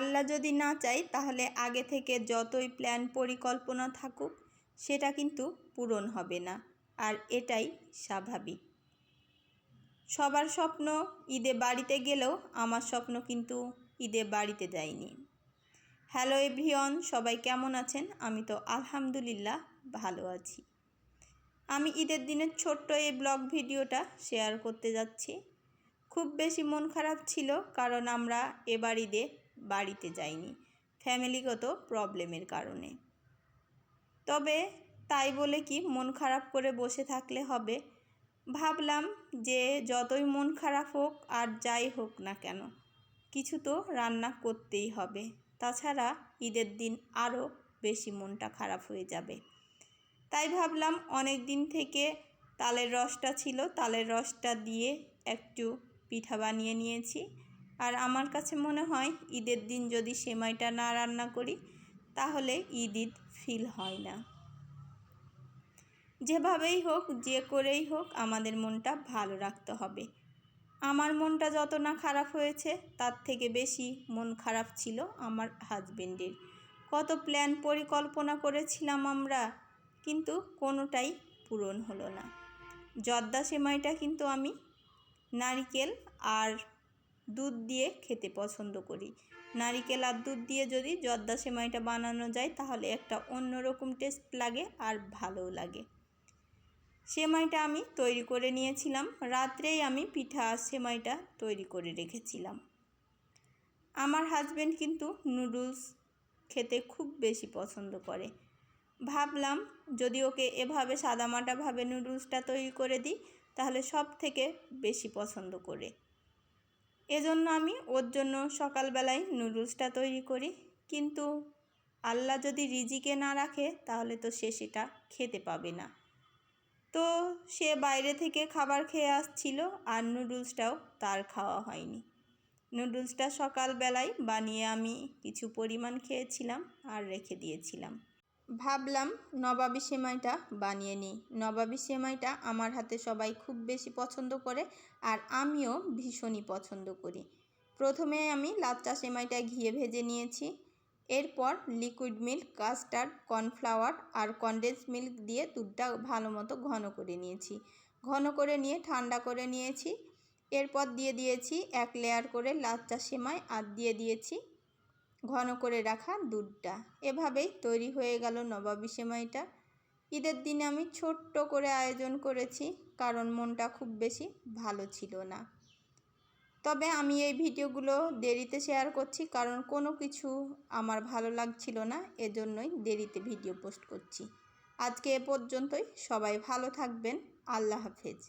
আল্লাহ যদি না চাই তাহলে আগে থেকে যতই প্ল্যান পরিকল্পনা থাকুক, সেটা কিন্তু পূরণ হবে না। আর এটাই স্বাভাবিক। সবার স্বপ্ন ঈদে বাড়িতে গেলেও আমার স্বপ্ন কিন্তু ঈদে বাড়িতে যায়নি। হ্যালো এভরিওয়ান সবাই কেমন আছেন? আমি তো আলহামদুলিল্লাহ ভালো আছি। আমি ঈদের দিনের ছোট্ট এই ব্লগ ভিডিওটা শেয়ার করতে যাচ্ছি। খুব বেশি মন খারাপ ছিল, কারণ আমরা এবার ঈদে বাড়িতে যাইনি ফ্যামিলিগত প্রবলেমের কারণে। তবে তাই বলে কি মন খারাপ করে বসে থাকলে হবে? ভাবলাম যে যতই মন খারাপ হোক আর যাই হোক না কেন, কিছু তো রান্না করতেই হবে। তাছাড়া ঈদের দিন আরও বেশি মনটা খারাপ হয়ে যাবে। তাই ভাবলাম অনেক দিন থেকে তালের রসটা ছিল, তালের রসটা দিয়ে একটু পিঠা বানিয়ে নিয়েছি। আর আমার কাছে মনে হয় ঈদের দিন যদি সেমাইটা না রান্না করি, তাহলে ঈদ ঈদ ফিল হয় না। যেভাবেই হোক, যে করেই হোক, আমাদের মনটা ভালো রাখতে হবে। আমার মনটা যত না খারাপ হয়েছে, তার থেকে বেশি মন খারাপ ছিল আমার হাজবেন্ডের কত প্ল্যান পরিকল্পনা করেছিলাম আমরা, কিন্তু কোনোটাই পূরণ হলো না। জর্দা সেমাইটা কিন্তু আমি নারিকেল আর দুধ দিয়ে খেতে পছন্দ করি। নারিকেল আর দুধ দিয়ে যদি জর্দা সেমাইটা বানানো যায়, তাহলে একটা অন্যরকম টেস্ট লাগে আর ভালোও লাগে। সেমাইটা আমি তৈরি করে নিয়েছিলাম। রাত্রেই আমি পিঠা আর সেমাইটা তৈরি করে রেখেছিলাম। আমার হাজব্যান্ড কিন্তু নুডলস খেতে খুব বেশি পছন্দ করে। ভাবলাম, যদি ওকে এভাবে সাদামাটাভাবে নুডলসটা তৈরি করে দিই, তাহলে সব থেকে বেশি পছন্দ করে। এজন্য আমি ওর জন্য সকালবেলায় নুডলসটা তৈরি করি। কিন্তু আল্লাহ যদি রিজিকে না রাখে, তাহলে তো সে সেটা খেতে পাবে না। তো সে বাইরে থেকে খাবার খেয়ে আসছিল আর নুডলসটাও তার খাওয়া হয়নি। নুডলসটা সকালবেলায় বানিয়ে আমি কিছু পরিমাণ খেয়েছিলাম আর রেখে দিয়েছিলাম। ভাবলাম নবাবি সেমাইটা বানিয়ে নিই। নবাবি সেমাইটা আমার হাতে সবাই খুব বেশি পছন্দ করে আর আমিও ভীষণই পছন্দ করি। প্রথমে আমি লাচ্চা সেমাইটা ঘিয়ে ভেজে নিয়েছি। এরপর লিকুইড মিল্ক কাস্টার্ড কর্নফ্লাওয়ার আর কনডেন্স মিল্ক দিয়ে দুধটা ভালো মতো ঘন করে নিয়েছি। ঘন করে নিয়ে ঠান্ডা করে নিয়েছি। এরপর দিয়ে দিয়েছি এক লেয়ার করে লাচ্চা সেমাই আর দিয়ে দিয়েছি ঘন করে রাখা দুধটা। এভাবেই তৈরি হয়ে গেল নবাবি সেমাইটা। ঈদের দিনে আমি ছোট্ট করে আয়োজন করেছি, কারণ মনটা খুব বেশি ভালো ছিল না। তবে আমি এই ভিডিওগুলো দেরিতে শেয়ার করছি, কারণ কোনো কিছু আমার ভালো লাগছিল না, এজন্যই দেরিতে ভিডিও পোস্ট করছি। আজকে এ পর্যন্তই, সবাই ভালো থাকবেন, আল্লাহ হাফেজ।